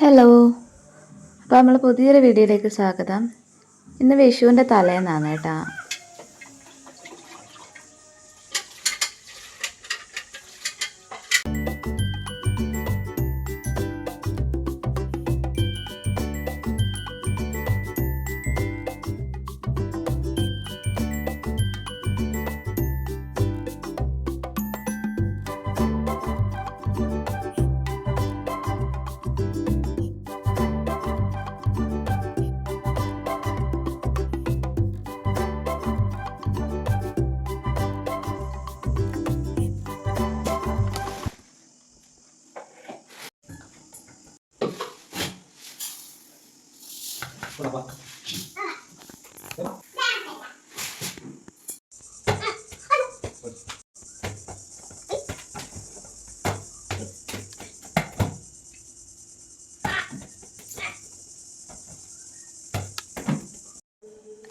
Hello അപ്പോൾ നമ്മൾ പുതിയൊരു വീഡിയോയിലേക്ക് സ്വാഗതം. ഇന്ന് വിഷുവിന്റെ തലേന്നാണ് കേട്ടോ.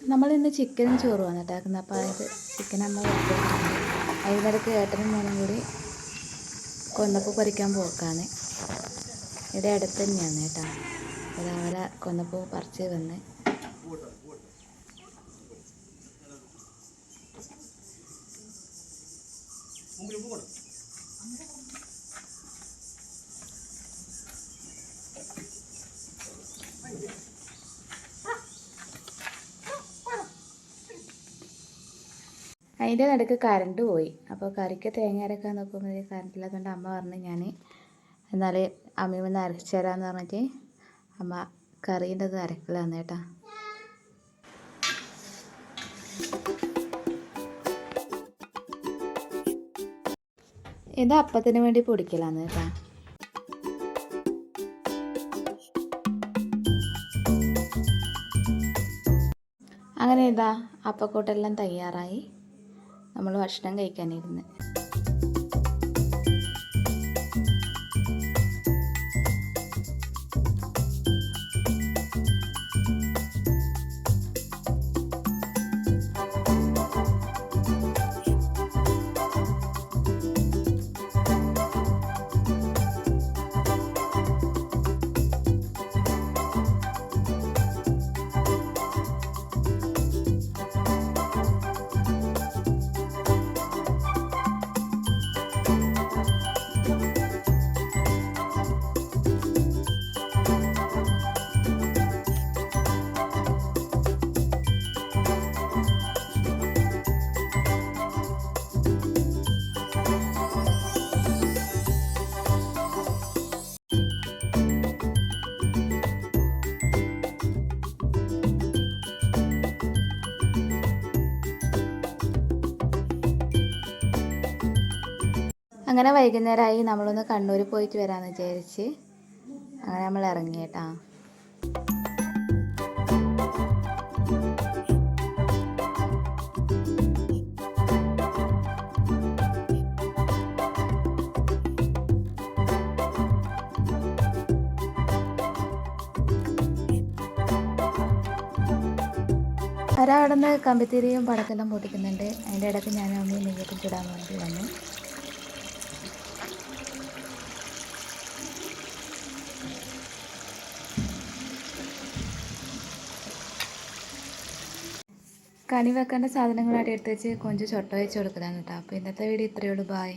നമ്മൾ ഇന്ന് ചിക്കൻ ചോറ് ആണ് കേട്ടാക്കുന്നത് അപ്പോൾ അത് ചിക്കൻ അമ്മ അതിനിടയ്ക്ക് ഏട്ടനും മോനും കൂടി കൊന്നപ്പ് പറിക്കാൻ പോക്കാണ്. ഇവിടെ അടുത്ത് തന്നെയാണ് കേട്ടോ. രാവിലെ കൊന്നപ്പൂ പറിച്ച് വന്ന്. അതിന്റെ നടുക്ക് കറണ്ട് പോയി. അപ്പോൾ കറിക്ക് തേങ്ങ അരക്കാൻ നോക്കുമ്പോൾ കറണ്ട് ഇല്ലാത്തതുകൊണ്ട് അമ്മ പറഞ്ഞു ഞാൻ എന്നാൽ അമ്മീമന്ന് അരച്ചു തരാമെന്ന് പറഞ്ഞിട്ട് അമ്മ കറീന്റെ ഇത് അരക്കലാന്ന് കേട്ടോ. ഇത് അപ്പത്തിന് വേണ്ടി പൊടിക്കലാന്ന് കേട്ടോ. അങ്ങനെ ഇതാ അപ്പക്കോട്ടെല്ലാം തയ്യാറായി. നമ്മൾ ഭക്ഷണം കഴിക്കാനിരുന്ന്. അങ്ങനെ വൈകുന്നേരമായി നമ്മളൊന്ന് കണ്ണൂർ പോയിട്ട് വരാമെന്ന് വിചാരിച്ച് അങ്ങനെ നമ്മൾ ഇറങ്ങി കേട്ടാ. ഒരാടുന്ന് കമ്പിത്തിരിയും പടക്കെല്ലാം പൊട്ടിക്കുന്നുണ്ട്. അതിന്റെ ഇടയ്ക്ക് ഞാൻ അമ്മയും നെയ്യപ്പം ചൂടാൻ വേണ്ടി വന്നു. കണി വെക്കേണ്ട സാധനങ്ങളായിട്ട് എടുത്ത് വെച്ച് കൊഞ്ച് ചൊട്ട വെച്ച് കൊടുക്കലാണ് കേട്ടോ അപ്പോൾ ഇന്നത്തെ വീഡിയോ ഇത്രയേ ഉള്ളൂ. ബായ്